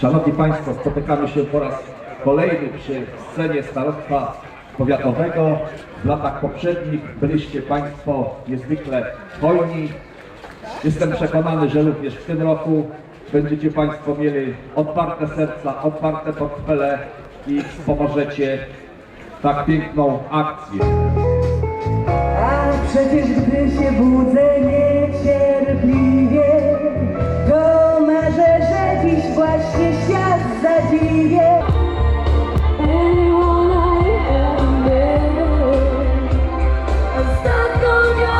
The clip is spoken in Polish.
Szanowni Państwo, spotykamy się po raz kolejny przy scenie starostwa powiatowego. W latach poprzednich byliście Państwo niezwykle hojni. Jestem przekonany, że również w tym roku będziecie Państwo mieli otwarte serca, otwarte portfele i pomożecie tak piękną akcję. A przecież gdy się budzę Anyone I ever knew, a stuck on your